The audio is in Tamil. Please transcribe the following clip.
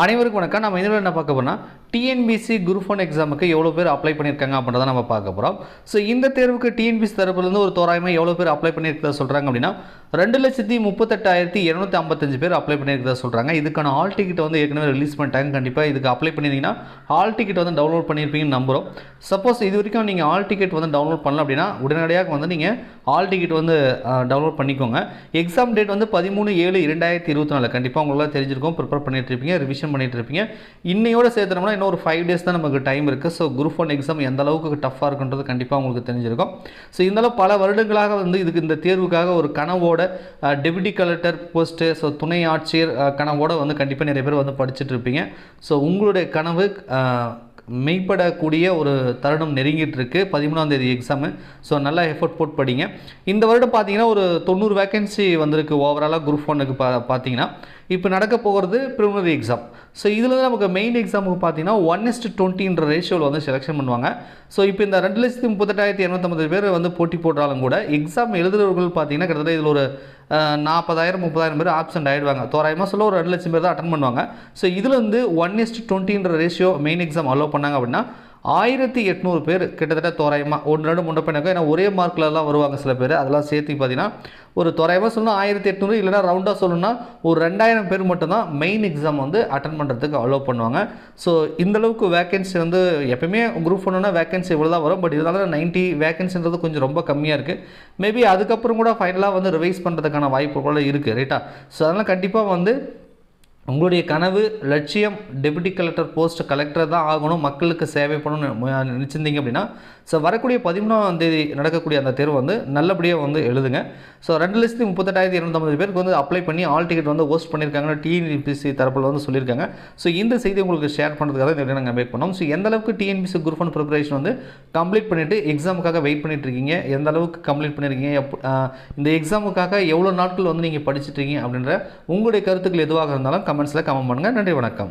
அனைவருக்கும் வணக்கம். நம்ம இதில் என்ன பார்க்க போனால் டிஎன்பிசி குரூப் ஒன் எக்ஸாமுக்கு எவ்வளோ பேர் அப்ளை பண்ணியிருக்காங்க அப்படின்றத நம்ம பார்க்க போகிறோம் ஸோ இந்த தேர்வுக்கு டிஎன்பிசி தரப்புலேருந்து ஒரு தோராயமாக எவ்வளோ பேர் அப்ளை பண்ணியிருக்கிறதா சொல்கிறாங்க அப்படின்னா ரெண்டு லட்சத்தி முப்பத்தெட்டாயிரத்தி இரநூத்தி ஐம்பத்தஞ்சு பேர் அப்ளை பண்ணியிருக்கிறதா சொல்கிறாங்க இதுக்கான ஹால் டிக்கெட் வந்து ஏற்கனவே ரிலீஸ் பண்ணிட்டாங்க. கண்டிப்பாக இதுக்கு அப்ளை பண்ணியிருந்தீங்கன்னா ஹால் டிக்கெட் வந்து டவுன்லோட் பண்ணியிருப்பீங்கன்னு நம்புகிறோம் சப்போஸ் இது வரைக்கும் நீங்கள் ஹால் டிக்கெட் வந்து டவுன்லோட் பண்ணல அப்படின்னா உடனடியாக வந்து நீங்கள் ஹால் டிக்கெட் வந்து டவுன்லோட் பண்ணிக்கோங்க. எக்ஸாம் டேட் வந்து பதிமூணு ஏழு இரண்டாயிரத்தி இருபத்தி நாலு. கண்டிப்பாக உங்களால் தெரிஞ்சிருக்கும். ப்ரிப்பேர் பண்ணிட்டு இருப்பீங்க. ரிவிஷன் பண்ணிட்டு இருப்பீங்க இன்னையோட சேர்த்துனோம்னா இன்னும் ஒரு ஃபைவ் டேஸ் தான் நமக்கு டைம் இருக்குது ஸோ குரூப் ஒன் எக்ஸாம் எந்த அளவுக்கு டஃப்பாக இருக்குன்றது கண்டிப்பாக உங்களுக்கு தெரிஞ்சிருக்கும். ஸோ இந்த பல வருடங்களாக வந்து இதுக்கு இந்த தேர்வுக்காக ஒரு கனவோட டெபுட்டி கலெக்டர் போஸ்ட்டு ஸோ துணை ஆட்சியர் கனவோட வந்து கண்டிப்பாக நிறைய பேர் வந்து படிச்சுட்டு இருப்பீங்க. ஸோ உங்களுடைய கனவு மெய்ப்படக்கூடிய ஒரு தருணம் நெருங்கிட்டு இருக்கு. பதிமூணாம் தேதி எக்ஸாமு ஸோ நல்லா எஃபோர்ட் போட்டு படிங்க. இந்த வருடம் பார்த்தீங்கன்னா ஒரு தொண்ணூறு வேகன்சி வந்திருக்கு ஓவராலாக குரூப் ஒன்னுக்கு பா பார்த்தீங்கன்னா. இப்போ நடக்க போகிறது ப்ரிலிமினரி எக்ஸாம் ஸோ இதில் வந்து நமக்கு மெயின் எக்ஸாமுக்கு பார்த்தீங்கன்னா ஒன் இஸ்ட் டுவெண்ட்டின்ற ரேஷியோவில் வந்து செலெக்ஷன் பண்ணுவாங்க. ஸோ இப்போ இந்த ரெண்டு லட்சத்தி முப்பத்தெட்டாயிரத்தி இரநூத்தம்பது பேர் வந்து போட்டி போட்டாலும் கூட எக்ஸாம் எழுதுறவர்கள் பார்த்தீங்கன்னா கிட்டத்தட்ட இதில் ஒரு நாற்பதாயிரம் முப்பதாயிரம் பேர் ஆப்சென்ட் ஆகிடுவாங்க தோராயமாக சொல்ல ஒரு ரெண்டு லட்சம் பேர் தான் அட்டன் பண்ணுவாங்க. ஸோ இதில் வந்து ஒன் இஸ்ட் டுவெண்ட்டின்ற ரேஷியோ மெயின் எக்ஸாம் அலோவ் பண்ணாங்க அப்படின்னா ஆயிரத்தி எட்நூறு பேர் கிட்டத்தட்ட தோராயமாக ஒன்று ரெண்டு முன்ன பின்னாக்க ஏன்னா ஒரே மார்க்லலாம் வருவாங்க சில பேர். அதெல்லாம் சேர்த்து பார்த்தீங்கன்னா ஒரு தோராயமாக சொல்லணும் ஆயிரத்தி எட்நூறு இல்லைனா ரவுண்டாக சொல்லணும்னா ஒரு ரெண்டாயிரம் பேர் மட்டும்தான் மெயின் எக்ஸாம் வந்து அட்டன் பண்ணுறதுக்கு அலோவ் பண்ணுவாங்க. ஸோ இந்தளவுக்கு வேகன்சி வந்து எப்பயுமே குரூப் ஒன்றுனா வேகன்சி இவ்வளோ தான் வரும். பட் இருந்தாலும் நைன்ட்டி வேகன்சின்றது கொஞ்சம் ரொம்ப கம்மியாக இருக்குது மேபி அதுக்கப்புறம் கூட ஃபைனலாக வந்து ரிவைஸ் பண்ணுறதுக்கான வாய்ப்பு கூட இருக்குது ரைட்டா ஸோ அதனால் கண்டிப்பாக வந்து உங்களுடைய கனவு லட்சியம் டெபுட்டி கலெக்டர் போஸ்ட் கலெக்டர் தான் ஆகணும் மக்களுக்கு சேவை பண்ணணும்னு நினச்சிருந்தீங்க அப்படின்னா ஸோ வரக்கூடிய பதிமூணாம் தேதி நடக்கக்கூடிய அந்த தேர்வு வந்து நல்லபடியாக வந்து எழுதுங்க. ஸோ ரெண்டு லட்சத்தி முப்பத்தெட்டாயிரத்தி இரநூத்தம்பது பேருக்கு வந்து அப்ளை பண்ணி ஆல் டிக்கெட் வந்து ஹோஸ்ட் பண்ணியிருக்காங்கன்னு டிஎன்பிசி தரப்பில் வந்து சொல்லியிருக்காங்க. ஸோ இந்த செய்தி உங்களுக்கு ஷேர் பண்ணுறதுக்காக இந்த வீடியோ நாங்கள் மேக் பண்ணோம். ஸோ எந்த அளவுக்கு டிஎன்பிசி குரூப் ஒன் ப்ரிப்பரேஷன் வந்து கம்ப்ளீட் பண்ணிவிட்டு எக்ஸாமுக்காக வெயிட் பண்ணிட்டு இருக்கீங்க எந்த அளவுக்கு கம்ப்ளீட் பண்ணியிருக்கீங்க எப்ப- இந்த எக்ஸாமுக்காக எவ்வளோ நாட்கள் வந்து நீங்கள் படிச்சுட்டு இருக்கீங்க அப்படின்ற உங்களுடைய கருத்துக்கள் எதுவாக இருந்தாலும் கமெண்ட்ஸில் கமெண்ட் பண்ணுங்கள் நன்றி வணக்கம்.